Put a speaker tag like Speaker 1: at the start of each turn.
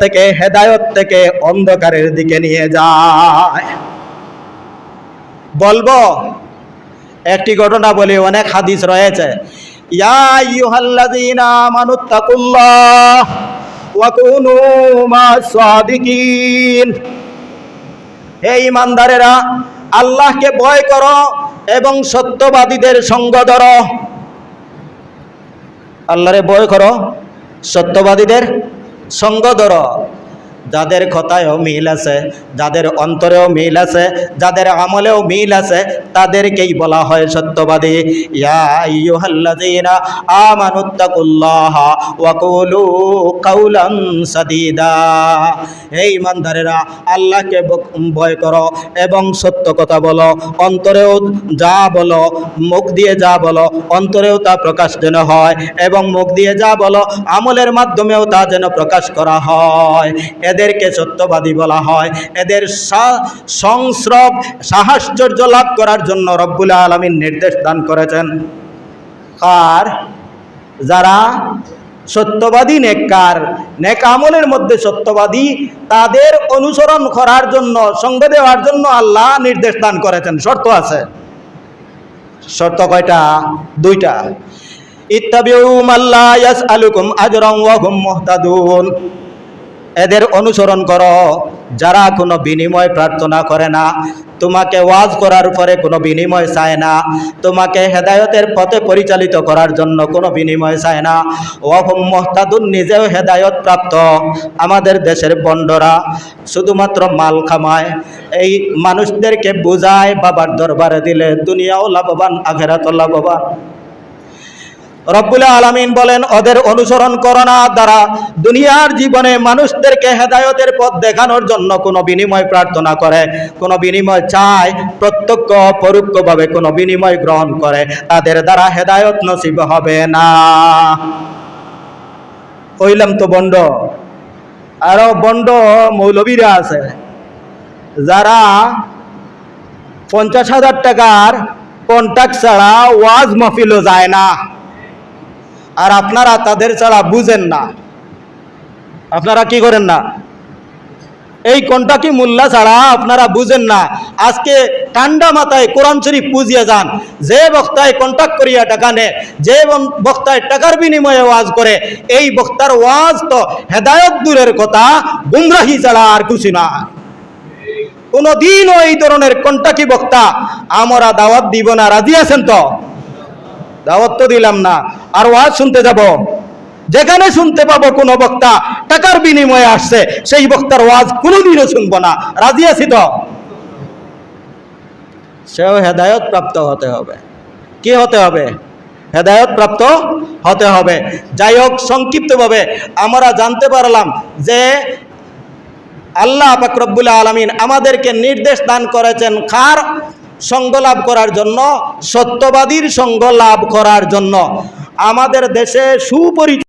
Speaker 1: থেকে, হেদায়ত থেকে অন্ধকারের দিকে নিয়ে যায়। বলব, একটি ঘটনা বলি, অনেক হাদিস রয়েছে। হে ইমানদারেরা, আল্লাহকে ভয় করো এবং সত্যবাদীদের সঙ্গ ধরো। আল্লাহরে ভয় করো সত্যবাদীদের সঙ্গ ধর যাদের কথায়ও মিল আছে যাদের অন্তরেও মিল আছে যাদের আমলেও মিল আছে তাদেরকেই বলা হয় সত্যবাদী। হে ইমানদারেরা, আল্লাহকে ভয় করো এবং সত্য কথা বলো। অন্তরেও যা বলো, মুখ দিয়ে যা বলো, অন্তরেও তা প্রকাশ যেন হয় এবং মুখ দিয়ে যা বলো, আমলের মাধ্যমেও তা যেন প্রকাশ করা হয়। এদেরকে সত্যবাদী বলা হয়। এদের সংস্রব, সাহাশ্চর্য লাভ করার জন্য রব্বুল আলমীর নির্দেশ দান করেছেন। আর যারা সত্যবাদী নেককার, নেক আমলের মধ্যে সত্যবাদী, তাদের অনুসরণ করার জন্য, সঙ্গ দেওয়ার জন্য আল্লাহ নির্দেশ দান করেছেন। শর্ত আছে। শর্ত কয়টা? দুইটা। এদের অনুসরণ করো। যারা কোনো বিনিময় প্রার্থনা করে না তোমাকে ওয়াজ করার পরে কোনো বিনিময় চায় না। তোমাকে হেদায়তের পথে পরিচালিত করার জন্য কোনো বিনিময় চায় না। ওহম মোহতাদুন, নিজেও হেদায়ত প্রাপ্ত। আমাদের দেশের বন্ডরা শুধুমাত্র মাল খামায়। এই মানুষদেরকে বোঝায় বাবার দরবারে দিলে দুনিয়াও লাভবান, আখেরাতও লাভবান। রব্বুল আলামিন বলেন, ওদের অনুসরণ করো না দ্বারা দুনিয়ার জীবনে মানুষদেরকে হেদায়তের পথ দেখানোর জন্য কোনো বিনিময় প্রার্থনা করে, কোনো বিনিময় চায়, প্রত্যক্ষ, পরোক্ষভাবে কোনো বিনিময় গ্রহণ করে, তাদের দ্বারা হেদায়ত নসিব হবে না। কইলাম তো বন্ড আরও বন্ড মৌলবীরা আছে, যারা পঞ্চাশ হাজার টাকার কন্ট্যাক্ট ছাড়া ওয়াজ মাহফিলও যায় না। আর আপনারা তাদের ছাড়া বুঝেন না। আপনারা কি করেন না? এই কোনটা কি মোল্লা ছাড়া? আপনারা বুঝেন না। আজকে ঠান্ডা মাথায় কোরআন শরীফ পুজিয়ে যান। যে বক্তায় কন্ট্যাক্ট করিয়া টাকা নেয় যে বক্তায় টাকার বিনিময়ে ওয়াজ করে, এই বক্তার ওয়াজ তো হেদায়ত দূরের কথা, গুমরাহি ছাড়া আর কিছু না। কোনোদিনও এই ধরনের কন্টাকি বক্তা? আমরা দাওয়াত দিব না। রাজি আছেন তো? দাওয়াত তো দিলাম না। আর ওয়াজ শুনতে যাব। যেখানে শুনতে পাবো কোনো বক্তা, টাকার বিনিময়ে আসছে, সেই বক্তার ওয়াজ কোনোদিনও শুনব না। রাজি আছি তো? সেও হেদায়ত প্রাপ্ত হতে হবে। কে হতে হবে? হেদায়ত প্রাপ্ত হতে হবে। যাই হোক, সংক্ষিপ্তভাবে আমরা জানতে পারলাম যে আল্লাহ পাকরব্বুল আলমিন আমাদেরকে নির্দেশ দান করেছেন কার সঙ্গ লাভ করার জন্য, সত্যবাদীর সঙ্গ লাভ করার জন্য। আমাদের দেশে সুপরিচিত